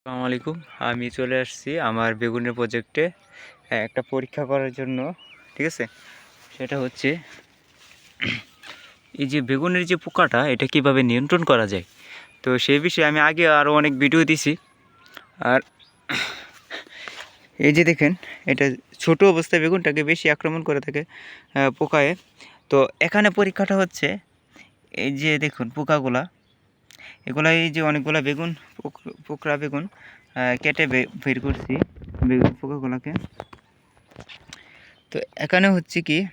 আসসালামু আলাইকুম। আমি চলে আসছি আমার বেগুনের প্রজেক্টে একটা পরীক্ষা করার জন্য, ঠিক আছে? সেটা হচ্ছে, এই যে বেগুনের যে পোকাটা, এটা কীভাবে নিয়ন্ত্রণ করা যায়? তো সেই বিষয়ে আমি আগে আরও অনেক ভিডিও দিছি। আর এই যে দেখেন, এটা ছোট অবস্থায় বেগুনটাকে বেশি আক্রমণ করে থাকে পোকায়। তো এখানে পরীক্ষাটা হচ্ছে, এই যে দেখুন, পোকাগুলা এগুলা এই যে অনেকগুলা বেগুন, পোক- পোকরা বেগুন কেটে বের করছি বেগুন পোকাগুলোকে। তো এখানে হচ্ছে কি,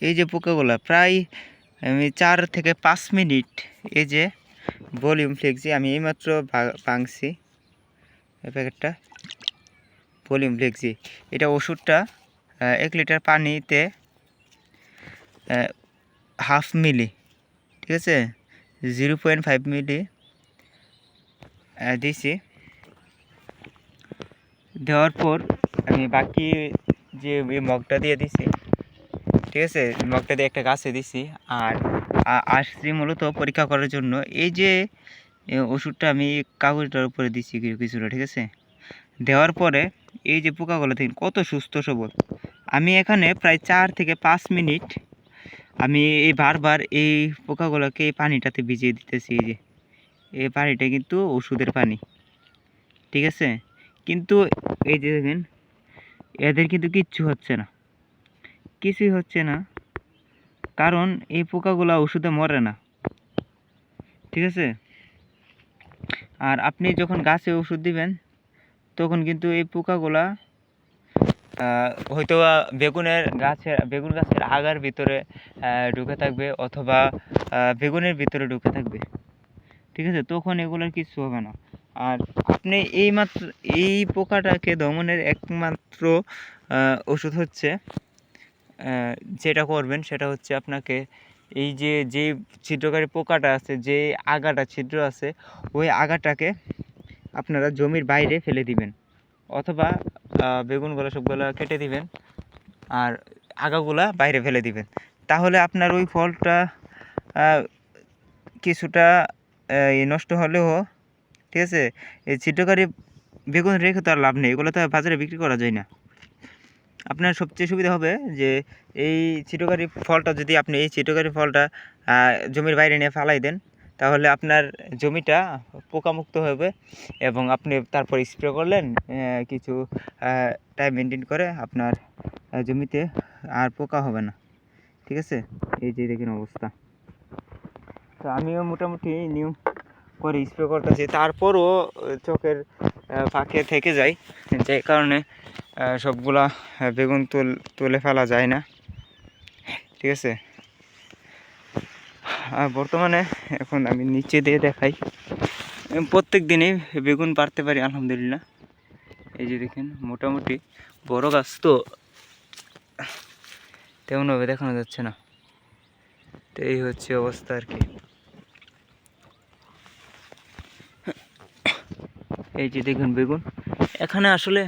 এই যে পোকাগুলা প্রায়, আমি চার থেকে পাঁচ মিনিট এই যে ভলিউম ফ্লেক্সি, আমি এইমাত্র ভাঙছি এই প্যাকেটটা, ভলিউম ফ্লেক্সি। এটা ওষুধটা এক লিটার পানিতে হাফ মিলি ঠিক আছে? জিরো পয়েন্ট ফাইভ মিলি দিয়েছি দেওয়ার পর আমি বাকি যে মগটা দিয়ে দিছি, ঠিক আছে? মগটা দিয়ে একটা গাছে দিছি। আর আসছি মূলত পরীক্ষা করার জন্য এই যে ওষুধটা আমি কাগজটার উপরে দিছি কিছু কিছুটা, ঠিক আছে? দেওয়ার পরে এই যে পোকাগুলো দেখেন, কত সুস্থ সবল। আমি এখানে প্রায় চার থেকে পাঁচ মিনিট আমি এই বারবার এই পোকাগুলোকে এই পানিটাতে ভিজিয়ে দিতেছি, এই যে। এই পানিটা কিন্তু ওষুধের পানি। ঠিক আছে? কিন্তু এই যে দেখেন, এদের কিন্তু কিচ্ছু হচ্ছে না। কিছুই হচ্ছে না। কারণ এই পোকাগুলা ওষুধে মরে না। ঠিক আছে? আর আপনি যখন গাছে ওষুধ দিবেন, তখন কিন্তু এই পোকাগুলা হয়তো বেগুনের গাছের বেগুন গাছের আগার ভিতরে ঢুকে থাকবে অথবা বেগুনের ভিতরে ঢুকে থাকবে। ঠিক আছে? তখন এগুলোর কিছু হবে না। আর আপনি এই মাত্র এই পোকাটাকে দমনের একমাত্র ওষুধ হচ্ছে যেটা করবেন সেটা হচ্ছে আপনাকে এই যে যে ছিদ্রকারী পোকাটা আছে, যে আগাটা, ছিদ্র আছে, ওই আগাটাকে আপনারা জমির বাইরে ফেলে দিবেন। অথবা বেগুনগুলো সবগুলো কেটে দিবেন আর আগাগুলা বাইরে ফেলে দিবেন। তাহলে আপনার ওই ফলটা কিছুটা নষ্ট হলেও, ঠিক আছে, এই ছিদ্রকারী বেগুন রেখে তো আর লাভ নেই, এগুলো তো বাজারে বিক্রি করা যায় না। আপনার সবচেয়ে সুবিধা হবে যে, এই ছিটকারি ফলটা যদি আপনি, এই ছিটকারি ফলটা জমির বাইরে নিয়ে ফালাই দেন তাহলে আপনার জমিটা পোকামুক্ত হবে এবং আপনি তারপর স্প্রে করলেন কিছু টাইম মেনটেন করে আপনার জমিতে আর পোকা হবে না। ঠিক আছে? এই যে দেখেন অবস্থা। তো আমিও মোটামুটি নিয়ম করে স্প্রে করতেছি। তারপরও চোখের ফাঁকে থেকে যায়। যে কারণে সবগুলা বেগুন তুল, তুলে ফেলা যায় না। ঠিক আছে? বর্তমানে এখন আমি নিচে দিয়ে দেখাই। প্রত্যেক দিনেই বেগুন পারতে পারি, আলহামদুলিল্লাহ। এই যে দেখেন, মোটামুটি বড় গাছ তো তেমনভাবে দেখানো যাচ্ছে না। তো এই হচ্ছে অবস্থা আর কি। এই যে দেখুন বেগুন। এখানে আসলে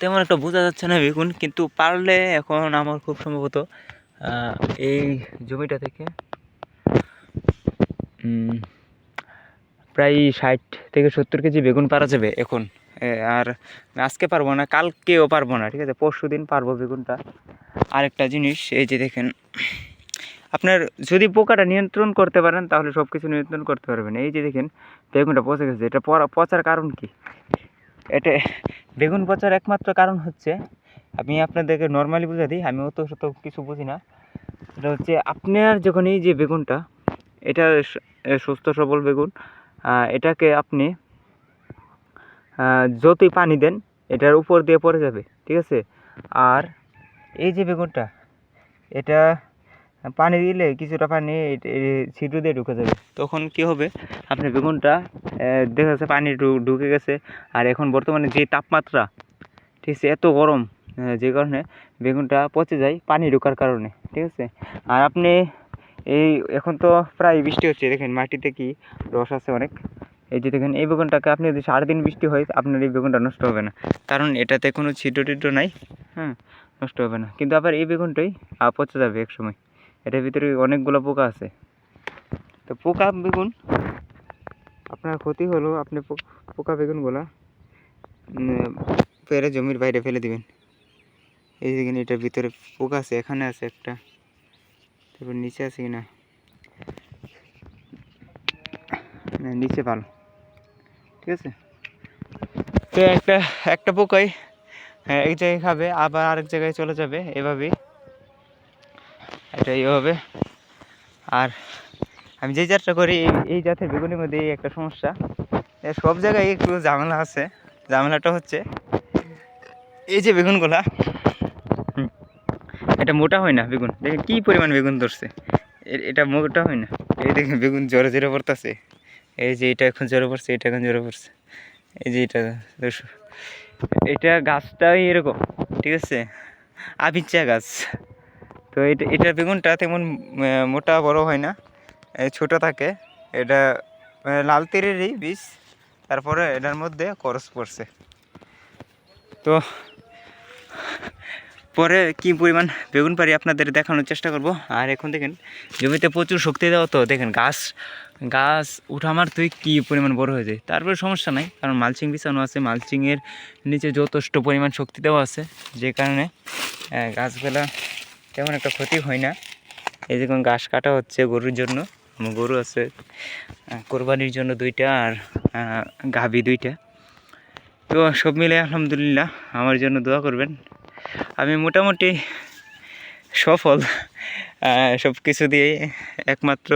তেমন একটা বোঝা যাচ্ছে না বেগুন, কিন্তু পারলে এখন আমার খুব সম্ভবত এই জমিটা থেকে প্রায় ষাট থেকে সত্তর কেজি বেগুন পারা যাবে এখন। আর আজকে পারব না, কালকেও পারব না, ঠিক আছে? পরশু দিন পারব বেগুনটা। আরেকটা জিনিস, এই যে দেখেন, আপনার যদি পোকাটা নিয়ন্ত্রণ করতে পারেন, তাহলে সব কিছু নিয়ন্ত্রণ করতে পারবেন। এই যে দেখেন, বেগুনটা পচে গেছে। এটা পচার কারণ কি? এটা, বেগুন পচার একমাত্র কারণ হচ্ছে, আমি আপনাদেরকে নর্মালি বুঝা দিই, আমি অত শত কিছু বুঝি না। এটা হচ্ছে আপনার যখন এই যে বেগুনটা, এটা সুস্থ সবল বেগুন। এটাকে আপনি যতই পানি দেন, এটার উপর দিয়ে পড়ে যাবে, ঠিক আছে? আর এই যে বেগুনটা, এটা পানি দিলে কিছুটা পানি এ দিয়ে ঢুকে যাবে। তখন কি হবে? আপনি বেগুনটা দেখা যাচ্ছে পানি ঢুকে গেছে। আর এখন বর্তমানে যে তাপমাত্রা, ঠিক আছে, এত গরম যে কারণে বেগুনটা পচে যায় পানি ঢোকার কারণে, ঠিক আছে? আর আপনি এই এখন তো প্রায় বৃষ্টি হচ্ছে, দেখেন মাটিতে কি রস আছে অনেক। এই যে দেখেন, এই বেগুনটাকে আপনি যদি সাড়ে দিন বৃষ্টি হয়, আপনার এই বেগুনটা নষ্ট হবে না। কারণ এটাতে কোনো ছিদ্র টিদ্র নাই হ্যাঁ নষ্ট হবে না। কিন্তু আবার এই বেগুনটাই পচে যাবে এক সময় এটার ভিতরে অনেকগুলো পোকা আছে। তো পোকা বেগুন, আপনার ক্ষতি হলো আপনি পোকা বেগুনগুলা পেরে জমির বাইরে ফেলে দিবেন। এই দেখেন, এটার ভিতরে পোকা আছে, এখানে আছে একটা। তারপর নিচে আছে কিনা? না নিচে ভালো। ঠিক আছে? তো একটা একটা পোকাই হ্যাঁ, এক জায়গায় খাবে আবার আরেক জায়গায় চলে যাবে এভাবেই। এটা হবে। আর আমি যে যাত্রা করি এই- জাতের বেগুনের মধ্যে এই একটা সমস্যা। সব জায়গায় একটু ঝামেলা আছে। ঝামেলাটা হচ্ছে এই যে বেগুনগুলা এটা মোটা হয় না বেগুন। দেখেন কী পরিমাণ বেগুন ধরছে। এটা মোটা হয় না। এই দেখেন বেগুন জ্বরে জোরে পড়তেছে। এই যে এটা এখন জ্বরে পড়ছে, এটা এখন জোরে পড়ছে। এই যে এটা। এটা গাছটাই এরকম, ঠিক আছে? আবিচা গাছ। তো এটা এটা বেগুনটা তেমন মোটা বড় হয় না। ছোট থাকে। এটা লাল তীরেরই বীজ। তারপরে এটার মধ্যে করস পড়ছে। তো পরে কি পরিমাণ বেগুন পারি আপনাদের দেখানোর চেষ্টা করব। আর এখন দেখেন, জমিতে প্রচুর শক্তি দেওয়া তো, দেখেন গাছ গাছ উঠা মারতেই কী পরিমাণ বড় হয়ে যায় তারপরে সমস্যা নাই, কারণ মালচিং বিছানো আছে, মালচিংয়ের নিচে যথেষ্ট পরিমাণ শক্তি দেওয়া আছে, যে কারণে গাছগুলা তেমন একটা ক্ষতি হয় না। এই দেখুন ঘাস কাটা হচ্ছে গরুর জন্য, গরু আছে কোরবানির জন্য দুইটা আর গাভী দুইটা। তো সব মিলে আলহামদুলিল্লাহ, আমার জন্য দোয়া করবেন। আমি মোটামুটি সফল। সব কিছু দিয়ে একমাত্র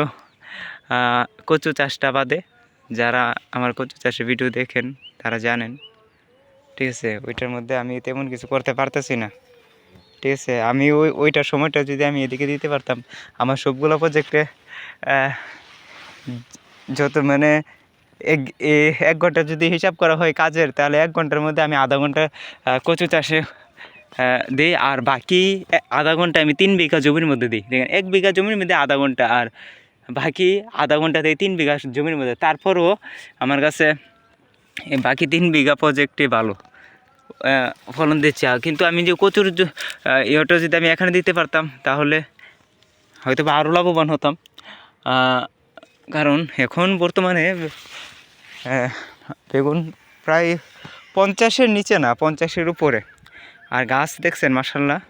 কচু চাষটা বাদে যারা আমার কচু চাষের ভিডিও দেখেন, তারা জানেন। ঠিক আছে, ওইটার মধ্যে আমি তেমন কিছু করতে পারতেছি না। ঠিক আছে, আমি ওই ওইটার সময়টা যদি আমি এদিকে দিতে পারতাম, আমার সবগুলো প্রজেক্টে যত মানে এক এক ঘণ্টা যদি হিসাব করা হয় কাজের, তাহলে এক ঘণ্টার মধ্যে আমি আধা ঘণ্টা কচু চাষে দিই আর বাকি আধা ঘণ্টা আমি তিন বিঘা জমির মধ্যে দিই। দেখেন, এক বিঘা জমির মধ্যে আধা ঘণ্টা, আর বাকি আধা ঘণ্টা দিই তিন বিঘা জমির মধ্যে। তারপরও আমার কাছে বাকি তিন বিঘা প্রজেক্টে ভালো ফলন দিচ্ছে। কিন্তু আমি যে কচুর ইয়েটা যদি আমি এখানে দিতে পারতাম, তাহলে হয়তো বা আরও লাভবান হতাম। কারণ এখন বর্তমানে বেগুন প্রায় পঞ্চাশের নিচে না, পঞ্চাশের উপরে। আর গাছ দেখছেন মাসাল্লাহ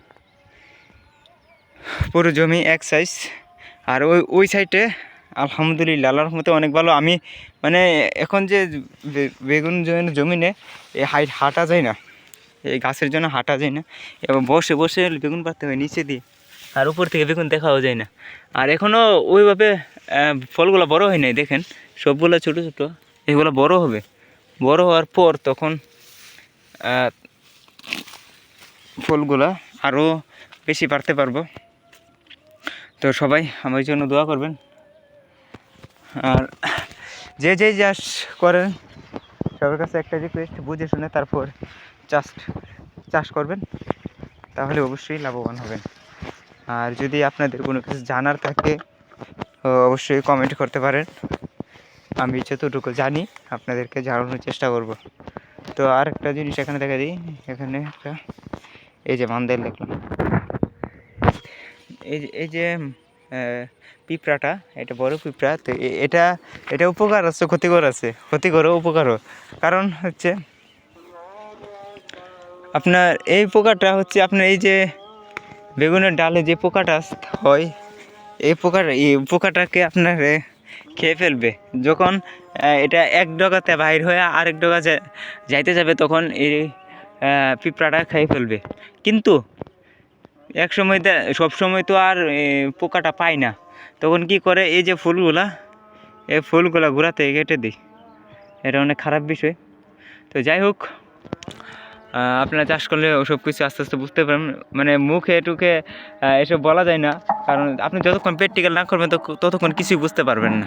পুরো জমি এক সাইজ আর ওই ওই সাইডে আলহামদুলিল্লাহ, আল্লাহর মতে অনেক ভালো। আমি মানে এখন যে বেগুন জমিনে এই হাইট হাঁটা যায় না। এই গাছের জন্য হাঁটা যায় না। এবং বসে বসে বেগুন পাড়তে হয় নিচে দিয়ে। আর উপর থেকে বেগুন দেখাও যায় না। আর এখনও ওইভাবে ফলগুলো বড় হয় নাই, দেখেন। সবগুলো ছোটো ছোটো। এগুলো বড় হবে। বড় হওয়ার পর তখন ফুলগুলা আরও বেশি পারতে পারব। তো সবাই আমার জন্য দোয়া করবেন। আর যে যে চাষ করেন, সবার কাছে একটা রিকোয়েস্ট বুঝে শুনে তারপর চাষ চাষ করবেন, তাহলে অবশ্যই লাভবান হবেন। আর যদি আপনাদের কোনো কিছু জানার থাকে অবশ্যই কমেন্ট করতে পারেন। আমি যতটুকু জানি, আপনাদেরকে জানানোর চেষ্টা করব। তো আর একটা জিনিস এখানে দেখা দিই, এখানে একটা এই যে মান্দের দেখলাম। এই যে এই যে পিঁপড়াটা এটা বড় পিঁপড়া তো এটা এটা উপকার আছে ক্ষতিকর আছে ক্ষতিকরও উপকারও। কারণ হচ্ছে আপনার এই পোকাটা হচ্ছে আপনার এই যে বেগুনের ডালে যে পোকাটা হয় এই পোকাটা এই পোকাটাকে আপনার খেয়ে ফেলবে। যখন এটা এক ডগাতে বাইর হয়ে আরেক ডগা যাইতে যাবে তখন এই পিঁপড়াটা খেয়ে ফেলবে। কিন্তু এক সময় সব সময় তো আর পোকাটা পায় না। তখন কি করে, এই যে ফুলগুলা, এই ফুলগুলা ঘোরাতে কেটে দিই। এটা অনেক খারাপ বিষয়। তো যাই হোক আপনারা চাষ করলে ওসব কিছু আস্তে আস্তে বুঝতে পারবেন। মানে মুখে টুকে এসব বলা যায় না। কারণ আপনি যতক্ষণ প্র্যাকটিক্যাল না করবেন ততক্ষণ কিছুই বুঝতে পারবেন না।